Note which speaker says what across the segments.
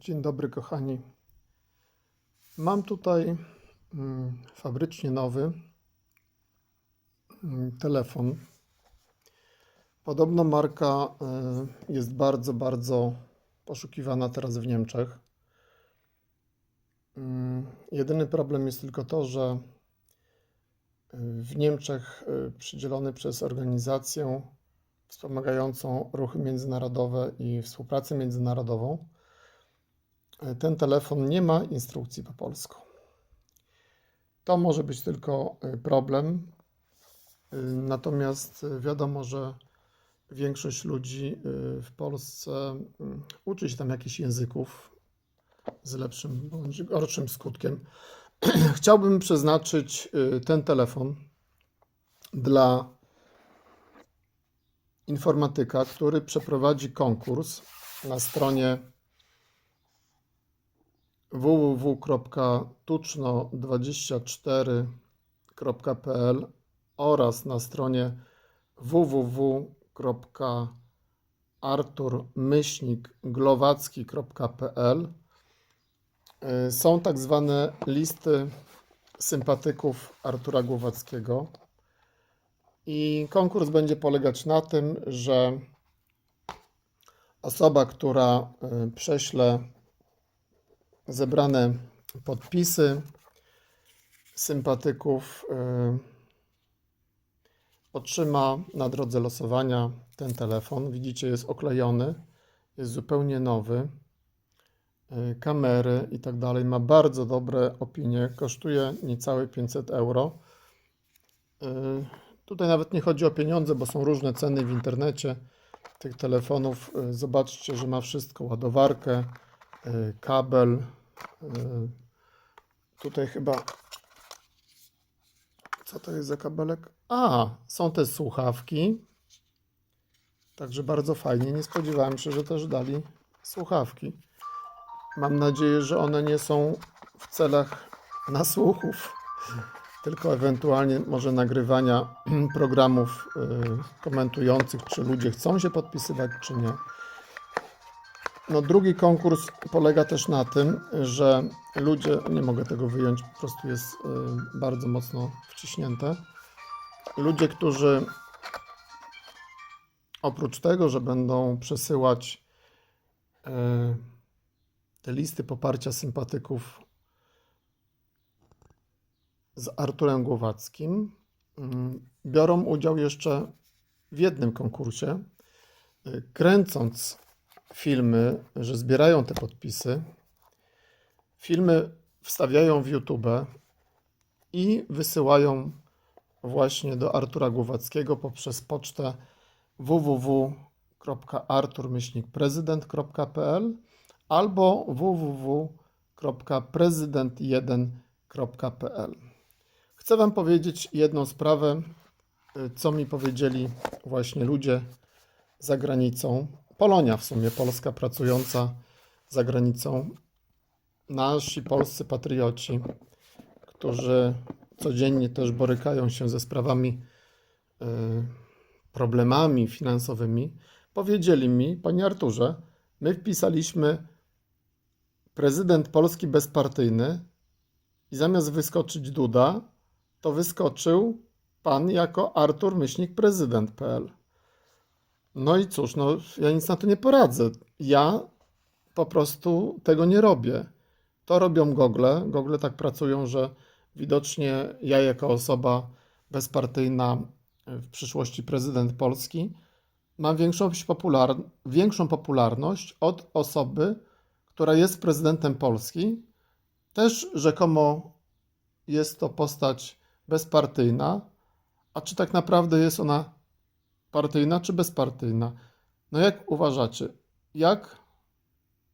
Speaker 1: Dzień dobry, kochani. Mam tutaj mm, fabrycznie nowy mm, telefon. Podobno marka y, jest bardzo, bardzo poszukiwana teraz w Niemczech. Mm, Jedyny problem jest tylko to, że y, w Niemczech y, przydzielony przez organizację wspomagającą ruchy międzynarodowe i współpracę międzynarodową ten telefon nie ma instrukcji po polsku. To może być tylko y, problem. Y, Natomiast y, wiadomo, że większość ludzi w Polsce uczy się tam jakichś języków z lepszym bądź gorszym skutkiem. Chciałbym przeznaczyć ten telefon dla informatyka, który przeprowadzi konkurs na stronie www.tuczno24.pl oraz na stronie www.arturmyślnikglowacki.pl Y, są tak zwane listy sympatyków Artura Głowackiego i konkurs będzie polegać na tym, że osoba, która y, prześle zebrane podpisy sympatyków y, otrzyma na drodze losowania ten telefon. Widzicie, jest oklejony, jest zupełnie nowy. Y, Kamery i tak dalej. Ma bardzo dobre opinie. Kosztuje niecałe 500 euro. Y, Tutaj nawet nie chodzi o pieniądze, bo są różne ceny w internecie tych telefonów. Zobaczcie, że ma wszystko: ładowarkę, kabel. Y, Tutaj chyba. Co to jest za kabelek? A, są te słuchawki. Także bardzo fajnie. Nie spodziewałem się, że też dali słuchawki. Mam nadzieję, że one nie są w celach nasłuchów, tylko ewentualnie może nagrywania programów y, komentujących, czy ludzie chcą się podpisywać, czy nie. No, drugi konkurs polega też na tym, że ludzie, nie mogę tego wyjąć, po prostu jest y, bardzo mocno wciśnięte. Ludzie, którzy oprócz tego, że będą przesyłać y, te listy poparcia sympatyków z Arturem Głowackim, mm, biorą udział jeszcze w jednym konkursie, y, kręcąc filmy, że zbierają te podpisy. Filmy wstawiają w YouTube i wysyłają właśnie do Artura Głowackiego poprzez pocztę www.artur-prezydent.pl albo www.prezydent1.pl. Chcę Wam powiedzieć jedną sprawę, y, co mi powiedzieli właśnie ludzie za granicą. Polonia w sumie, Polska pracująca za granicą. Nasi polscy patrioci, którzy codziennie też borykają się ze sprawami, y, problemami finansowymi, powiedzieli mi, Panie Arturze, my wpisaliśmy prezydent Polski bezpartyjny i zamiast wyskoczyć Duda, to wyskoczył pan jako Artur Myślnik prezydent.pl. No i cóż, no ja nic na to nie poradzę. Ja po prostu tego nie robię. To robią Google. Google tak pracują, że widocznie ja jako osoba bezpartyjna, w przyszłości prezydent Polski, mam większą, popular... większą popularność od osoby, która jest prezydentem Polski. Też rzekomo jest to postać bezpartyjna. A czy tak naprawdę jest ona partyjna czy bezpartyjna? No jak uważacie? Jak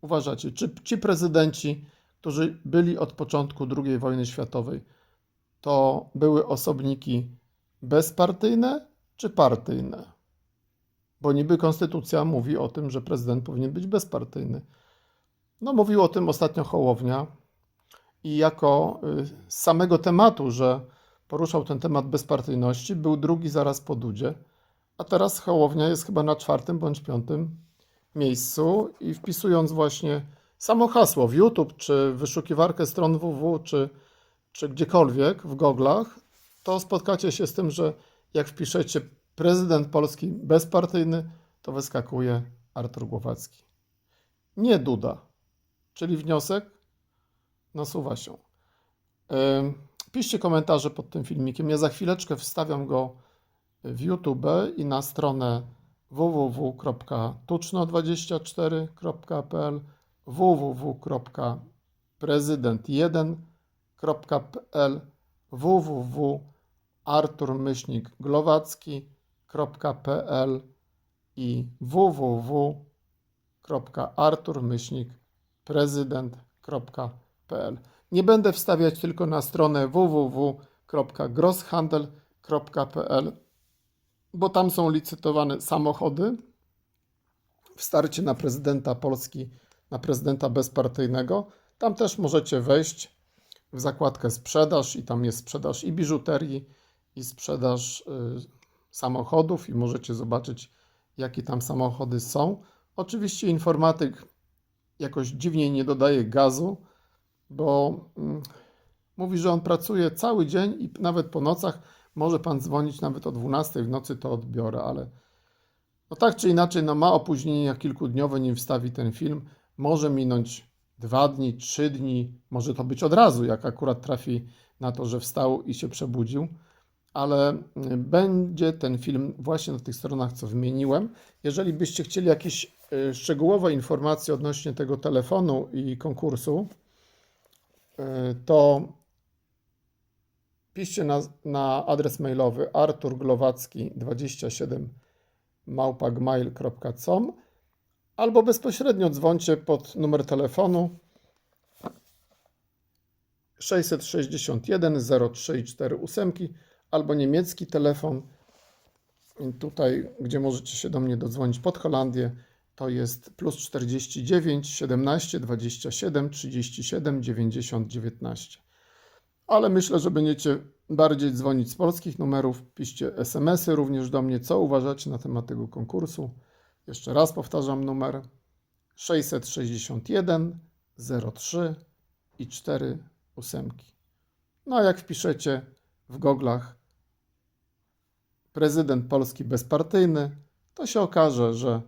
Speaker 1: uważacie? Czy ci prezydenci, którzy byli od początku II wojny światowej, to były osobniki bezpartyjne czy partyjne? Bo niby konstytucja mówi o tym, że prezydent powinien być bezpartyjny. No, mówił o tym ostatnio Hołownia i jako y, z samego tematu, że poruszał ten temat bezpartyjności, był drugi zaraz po Dudzie, a teraz Hołownia jest chyba na czwartym bądź piątym miejscu i wpisując właśnie samo hasło w YouTube, czy wyszukiwarkę stron www, czy, czy gdziekolwiek w goglach, to spotkacie się z tym, że jak wpiszecie prezydent Polski bezpartyjny, to wyskakuje Artur Głowacki. Nie Duda, czyli wniosek nasuwa się. Piszcie komentarze pod tym filmikiem. Ja za chwileczkę wstawiam go w YouTube i na stronę www.tuczno24.pl www.prezydent1.pl www.arturmyślnikglowacki.pl i www.arturmyślnikprezydent.pl Nie będę wstawiać tylko na stronę www.grosshandel.pl bo tam są licytowane samochody w starcie na prezydenta Polski, na prezydenta bezpartyjnego. Tam też możecie wejść w zakładkę sprzedaż i tam jest sprzedaż i biżuterii, i sprzedaż y, samochodów i możecie zobaczyć, jakie tam samochody są. Oczywiście informatyk jakoś dziwnie nie dodaje gazu, bo mm, mówi, że on pracuje cały dzień i nawet po nocach może pan dzwonić nawet o 12 w nocy, to odbiorę, ale no tak czy inaczej, no ma opóźnienia kilkudniowe, nim wstawi ten film. Może minąć dwa dni, trzy dni, może to być od razu, jak akurat trafi na to, że wstał i się przebudził, ale y, będzie ten film właśnie na tych stronach, co wymieniłem. Jeżeli byście chcieli jakieś y, szczegółowe informacje odnośnie tego telefonu i konkursu, y, to piszcie na, na adres mailowy arturglowacki27 małpagmail.com albo bezpośrednio dzwońcie pod numer telefonu 661 0348 albo niemiecki telefon. Tutaj, gdzie możecie się do mnie dodzwonić pod Holandię, to jest plus 49 17 27 37 90 19 ale myślę, że będziecie bardziej dzwonić z polskich numerów. Piszcie SMS-y również do mnie, co uważacie na temat tego konkursu. Jeszcze raz powtarzam numer 661 03 i 4 ósemki. No a jak wpiszecie w goglach prezydent Polski bezpartyjny, to się okaże, że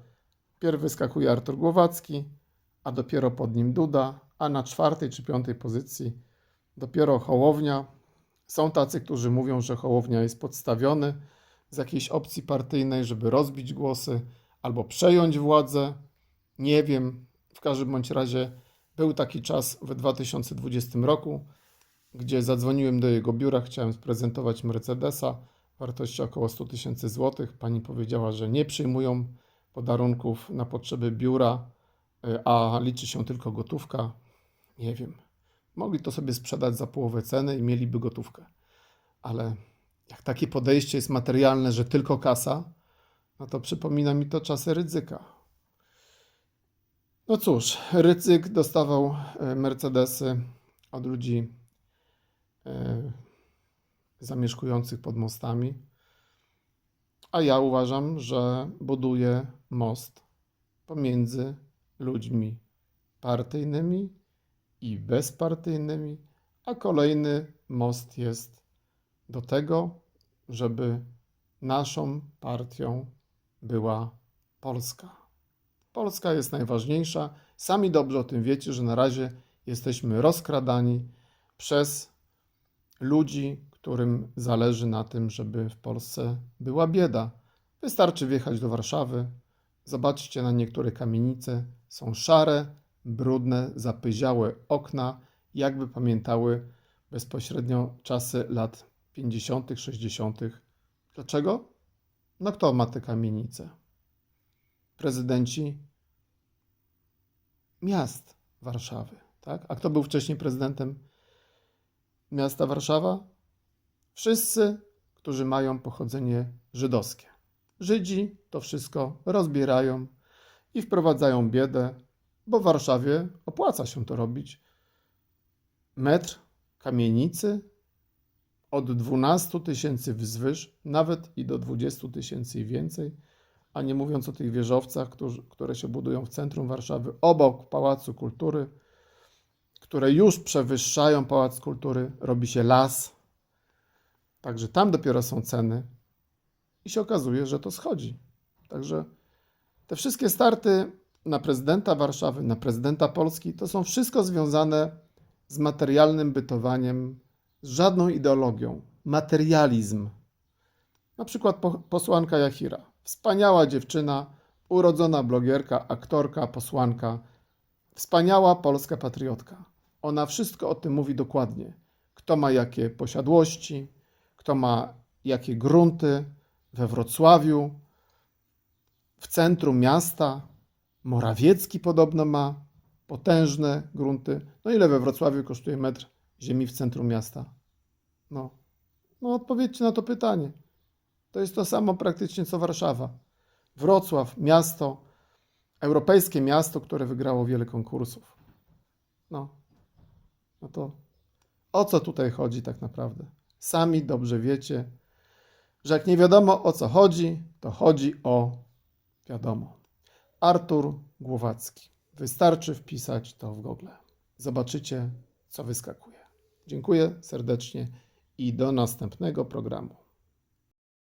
Speaker 1: pierw wyskakuje Artur Głowacki, a dopiero pod nim Duda, a na czwartej czy piątej pozycji dopiero Hołownia. Są tacy, którzy mówią, że Hołownia jest podstawiony z jakiejś opcji partyjnej, żeby rozbić głosy albo przejąć władzę. Nie wiem. W każdym bądź razie był taki czas w 2020 roku, gdzie zadzwoniłem do jego biura, chciałem sprezentować Mercedesa wartości około 100 tysięcy złotych. Pani powiedziała, że nie przyjmują podarunków na potrzeby biura, y, a liczy się tylko gotówka. Nie wiem. Mogli to sobie sprzedać za połowę ceny i mieliby gotówkę. Ale jak takie podejście jest materialne, że tylko kasa, no to przypomina mi to czasy ryzyka. No cóż, ryzyk dostawał e, Mercedesy od ludzi e, zamieszkujących pod mostami, a ja uważam, że buduje most pomiędzy ludźmi partyjnymi i bezpartyjnymi, a kolejny most jest do tego, żeby naszą partią była Polska. Polska jest najważniejsza. Sami dobrze o tym wiecie, że na razie jesteśmy rozkradani przez ludzi, którym zależy na tym, żeby w Polsce była bieda. Wystarczy wjechać do Warszawy, zobaczcie na niektóre kamienice, są szare, brudne, zapyziałe okna, jakby pamiętały bezpośrednio czasy lat 50., 60. Dlaczego? No kto ma te kamienice? Prezydenci miast Warszawy, tak? A kto był wcześniej prezydentem miasta Warszawa? Wszyscy, którzy mają pochodzenie żydowskie. Żydzi to wszystko rozbierają i wprowadzają biedę, bo w Warszawie opłaca się to robić. Metr kamienicy od 12 tysięcy wzwyż, nawet i do 20 tysięcy i więcej, a nie mówiąc o tych wieżowcach, którzy, które się budują w centrum Warszawy, obok Pałacu Kultury, które już przewyższają Pałac Kultury, robi się las. Także tam dopiero są ceny i się okazuje, że to schodzi. Także te wszystkie starty na prezydenta Warszawy, na prezydenta Polski, to są wszystko związane z materialnym bytowaniem, z żadną ideologią. Materializm. Na przykład po, posłanka Jachira. Wspaniała dziewczyna, urodzona blogierka, aktorka, posłanka. Wspaniała polska patriotka. Ona wszystko o tym mówi dokładnie. Kto ma jakie posiadłości, kto ma jakie grunty we Wrocławiu, w centrum miasta. Morawiecki podobno ma potężne grunty. No ile we Wrocławiu kosztuje metr ziemi w centrum miasta? No, no odpowiedzcie na to pytanie. To jest to samo praktycznie co Warszawa. Wrocław, miasto, europejskie miasto, które wygrało wiele konkursów. No, no to o co tutaj chodzi tak naprawdę? Sami dobrze wiecie, że jak nie wiadomo o co chodzi, to chodzi o wiadomo. Artur Głowacki. Wystarczy wpisać to w Google. Zobaczycie, co wyskakuje. Dziękuję serdecznie i do następnego programu.